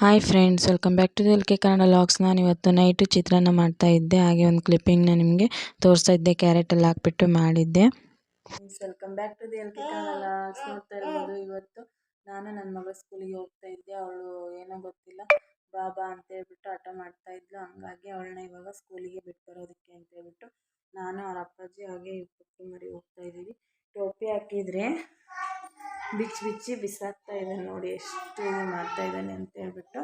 Hi friends welcome back to L K Kannada vlogs ನಾನು ಇವತ್ತು night ಚಿತ್ರಾನ್ನ ಮಾಡ್ತಾ ಇದ್ದೆ. ಹಾಗೆ ಒಂದು ಕ್ಲಿಪ್ಪಿಂಗ್ನ ನಿಮಗೆ ತೋರಿಸ್ತಾ ಇದ್ದೆ ಕ್ಯಾರೆಟಲ್ಲಿ ಹಾಕ್ಬಿಟ್ಟು ಮಾಡಿದ್ದೆ. Welcome back to L K Kannada vlogs ನೋಡ್ತಾ ಇರ್ಬೋದು, ಇವತ್ತು ನಾನು ನನ್ನ ಮಗ ಸ್ಕೂಲಿಗೆ ಹೋಗ್ತಾ ಇದ್ದೆ. ಅವಳು ಏನೋ ಗೊತ್ತಿಲ್ಲ, ಬಾಬಾ ಅಂತ ಹೇಳ್ಬಿಟ್ಟು ಹಠ ಮಾಡ್ತಾ ಇದ್ಲು. ಹಂಗಾಗಿ ಅವಳನ್ನ ಇವಾಗ ಸ್ಕೂಲಿಗೆ ಬಿಟ್ಟು ಬರೋದಕ್ಕೆ ಅಂತ ಹೇಳ್ಬಿಟ್ಟು ನಾನು ಅವ್ರ ಅಪ್ಪಾಜಿ ಹಾಗೆ ಪುಟ್ಟಿ ಮರಿ ಹೋಗ್ತಾ ಇದ್ದೀವಿ. ಟೋಪಿ ಹಾಕಿದರೆ ಬಿಚ್ಚಿ ಬಿಚ್ಚಿ ಬಿಸಾಕ್ತಾ ಇದ್ದಾನೆ ನೋಡಿ, ಎಷ್ಟು ಮಾಡ್ತಾ ಇದ್ದಾನೆ ಅಂತ ಹೇಳ್ಬಿಟ್ಟು,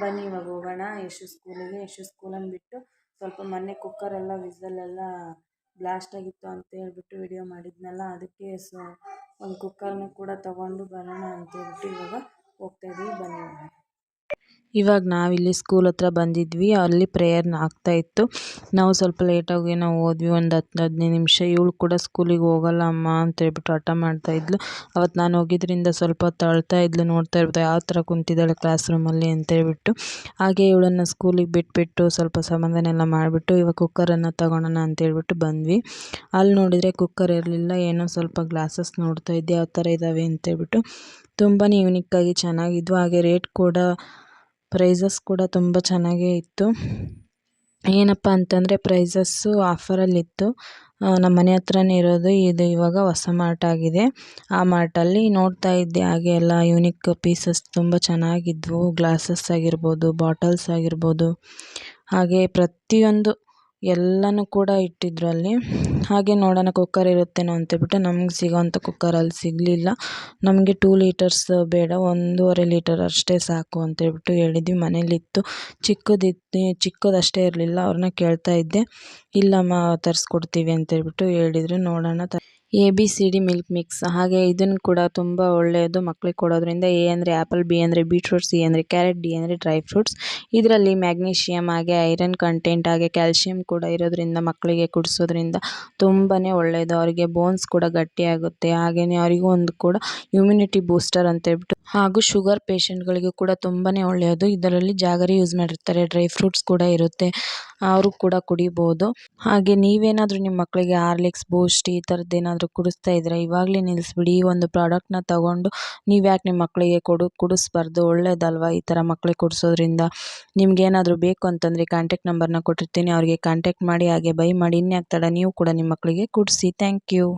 ಬನ್ನಿ ಇವಾಗ ಹೋಗೋಣ, ಯಶು ಸ್ಕೂಲಿಗೆ, ಯಶು ಸ್ಕೂಲನ್ನು ಬಿಟ್ಟು ಸ್ವಲ್ಪ ಮೊನ್ನೆ ಕುಕ್ಕರೆಲ್ಲ ವಿಸಲೆಲ್ಲ ಬ್ಲಾಸ್ಟ್ ಆಗಿತ್ತು ಅಂತ ಹೇಳ್ಬಿಟ್ಟು ವಿಡಿಯೋ ಮಾಡಿದ್ನಲ್ಲ, ಅದಕ್ಕೆ ಸೊ ಒಂದು ಕುಕ್ಕರ್ನ ಕೂಡ ತೊಗೊಂಡು ಬರೋಣ ಅಂತ ಹೇಳ್ಬಿಟ್ಟು ಇವಾಗ ಹೋಗ್ತಾಯಿದ್ದೀವಿ ಬನ್ನಿ ಇವಾಗ ನಾವಿಲ್ಲಿ ಸ್ಕೂಲ್ ಹತ್ರ ಬಂದಿದ್ವಿ, ಅಲ್ಲಿ ಪ್ರೇಯರ್ನ ಆಗ್ತಾ ಇತ್ತು. ನಾವು ಸ್ವಲ್ಪ ಲೇಟಾಗಿ ನಾವು ಹೋದ್ವಿ ಒಂದು ಹತ್ತು ಹದಿನೈದು ನಿಮಿಷ. ಇವಳು ಕೂಡ ಸ್ಕೂಲಿಗೆ ಹೋಗಲ್ಲ ಅಮ್ಮ ಅಂತ ಹೇಳ್ಬಿಟ್ಟು ಹಠ ಮಾಡ್ತಾ ಇದ್ಲು. ಅವತ್ತು ನಾನು ಹೋಗಿದ್ರಿಂದ ಸ್ವಲ್ಪ ಹೊತ್ತು ಅಳ್ತಾ ಇದ್ಲು, ನೋಡ್ತಾ ಇರ್ಬೋದು ಯಾವ ಥರ ಕುಂತಿದ್ದಾಳೆ ಕ್ಲಾಸ್ ರೂಮಲ್ಲಿ ಅಂತ ಹೇಳ್ಬಿಟ್ಟು. ಹಾಗೆ ಇವಳನ್ನು ಸ್ಕೂಲಿಗೆ ಬಿಟ್ಬಿಟ್ಟು ಸ್ವಲ್ಪ ಸಂಬಂಧನೆಲ್ಲ ಮಾಡಿಬಿಟ್ಟು, ಇವಾಗ ಕುಕ್ಕರನ್ನು ತಗೊಳೋಣ ಅಂತ ಹೇಳ್ಬಿಟ್ಟು ಬಂದ್ವಿ. ಅಲ್ಲಿ ನೋಡಿದರೆ ಕುಕ್ಕರ್ ಇರಲಿಲ್ಲ, ಏನೋ ಸ್ವಲ್ಪ ಗ್ಲಾಸಸ್ ನೋಡ್ತಾ ಇದ್ದೆ, ಯಾವ ಥರ ಇದ್ದಾವೆ ಅಂತೇಳ್ಬಿಟ್ಟು ತುಂಬಾ ಯೂನಿಕ್ಕಾಗಿ ಚೆನ್ನಾಗಿದ್ವು, ಹಾಗೆ ರೇಟ್ ಕೂಡ ಪ್ರೈಸಸ್ ಕೂಡ ತುಂಬ ಚೆನ್ನಾಗೇ ಇತ್ತು. ಏನಪ್ಪ ಅಂತಂದರೆ ಪ್ರೈಸಸ್ಸು ಆಫರಲ್ಲಿತ್ತು ನಮ್ಮ ಮನೆ ಹತ್ರನೇ ಇರೋದು. ಇದು ಇವಾಗ ಹೊಸ ಮಾರ್ಟ್ ಆಗಿದೆ. ಆ ಮಾರ್ಟಲ್ಲಿ ನೋಡ್ತಾ ಇದ್ದೆ. ಹಾಗೆ ಎಲ್ಲ ಯೂನಿಕ್ ಪೀಸಸ್ ತುಂಬ ಚೆನ್ನಾಗಿದ್ವು. ಗ್ಲಾಸಸ್ ಆಗಿರ್ಬೋದು ಬಾಟಲ್ಸ್ ಆಗಿರ್ಬೋದು. ಹಾಗೆ ಪ್ರತಿಯೊಂದು ಎಲ್ಲನೂ ಕೂಡ ಇಟ್ಟಿದ್ರು ಅಲ್ಲಿ ಹಾಗೆ ನೋಡೋಣ ಕುಕ್ಕರ್ ಇರುತ್ತೇನೋ ಅಂತೇಳ್ಬಿಟ್ಟು ನಮ್ಗೆ ಸಿಗೋವಂಥ ಕುಕ್ಕರ್ ಅಲ್ಲಿ ಸಿಗಲಿಲ್ಲ. ನಮಗೆ ಟೂ ಲೀಟರ್ಸ್ ಬೇಡ, ಒಂದೂವರೆ ಲೀಟರ್ ಅಷ್ಟೇ ಸಾಕು ಅಂತೇಳ್ಬಿಟ್ಟು ಹೇಳಿದ್ವಿ. ಮನೇಲಿತ್ತು ಚಿಕ್ಕದಿತ್ತು ಚಿಕ್ಕದಷ್ಟೇ ಇರಲಿಲ್ಲ. ಅವ್ರನ್ನ ಕೇಳ್ತಾ ಇದ್ದೆ. ಇಲ್ಲಮ್ಮ, ತರಿಸ್ಕೊಡ್ತೀವಿ ಅಂತೇಳ್ಬಿಟ್ಟು ಹೇಳಿದ್ರು. ನೋಡೋಣ ತ A B C D milk mix ಹಾಗೆ ಇದನ್ನು ಕೂಡ ತುಂಬ ಒಳ್ಳೆಯದು ಮಕ್ಕಳಿಗೆ ಕೊಡೋದ್ರಿಂದ ಎ ಅಂದರೆ ಆ್ಯಪಲ್ ಬಿ ಅಂದರೆ ಬೀಟ್ರೂಟ್ ಸಿ ಅಂದರೆ ಕ್ಯಾರೆಟ್ ಡಿ ಅಂದರೆ ಡ್ರೈ ಫ್ರೂಟ್ಸ್ ಇದರಲ್ಲಿ ಮ್ಯಾಗ್ನೀಷಿಯಮ್ ಹಾಗೆ ಐರನ್ ಕಂಟೆಂಟ್ ಹಾಗೆ ಕ್ಯಾಲ್ಶಿಯಂ ಕೂಡ ಇರೋದ್ರಿಂದ ಮಕ್ಕಳಿಗೆ ಕುಡಿಸೋದ್ರಿಂದ ತುಂಬಾ ಒಳ್ಳೆಯದು. ಅವರಿಗೆ ಬೋನ್ಸ್ ಕೂಡ ಗಟ್ಟಿಯಾಗುತ್ತೆ. ಹಾಗೆಯೇ ಅವರಿಗೂ ಒಂದು ಕೂಡ ಇಮ್ಯುನಿಟಿ ಬೂಸ್ಟರ್ ಅಂತೇಳ್ಬಿಟ್ಟು ಹಾಗೂ ಶುಗರ್ ಪೇಷಂಟ್ಗಳಿಗೂ ಕೂಡ ತುಂಬಾ ಒಳ್ಳೆಯದು. ಇದರಲ್ಲಿ ಜಾಗರಿ ಯೂಸ್ ಮಾಡಿರ್ತಾರೆ. ಡ್ರೈ ಫ್ರೂಟ್ಸ್ ಕೂಡ ಇರುತ್ತೆ. ಅವರು ಕೂಡ ಕುಡಿಬೋದು. ಹಾಗೆ ನೀವೇನಾದರೂ ನಿಮ್ಮ ಮಕ್ಕಳಿಗೆ ಹಾರ್ಲಿಕ್ಸ್ ಬೂಸ್ಟ್ ಈ ಥರದ್ದು ಏನಾದರೂ ಕುಡಿಸ್ತಾ ಇದ್ದರೆ ಇವಾಗಲೇ ನಿಲ್ಲಿಸ್ಬಿಡಿ ಈ ಒಂದು ಪ್ರಾಡಕ್ಟ್ನ ತಗೊಂಡು ನೀವು ಯಾಕೆ ನಿಮ್ಮ ಮಕ್ಕಳಿಗೆ ಕೊಡು, ಕುಡಿಸ್ಬಾರ್ದು, ಒಳ್ಳೇದಲ್ವ ಈ ಥರ ಮಕ್ಕಳಿಗೆ ಕುಡಿಸೋದ್ರಿಂದ? ನಿಮ್ಗೇನಾದರೂ ಬೇಕು ಅಂತಂದರೆ ಕಾಂಟ್ಯಾಕ್ಟ್ ನಂಬರ್ನ ಕೊಟ್ಟಿರ್ತೀನಿ, ಅವರಿಗೆ ಕಾಂಟ್ಯಾಕ್ಟ್ ಮಾಡಿ, ಹಾಗೆ ಬೈ ಮಾಡಿ, ಇನ್ಯಾಕೆ ತಡ ನೀವು ಕೂಡ ನಿಮ್ಮ ಮಕ್ಕಳಿಗೆ ಕುಡಿಸಿ. Thank you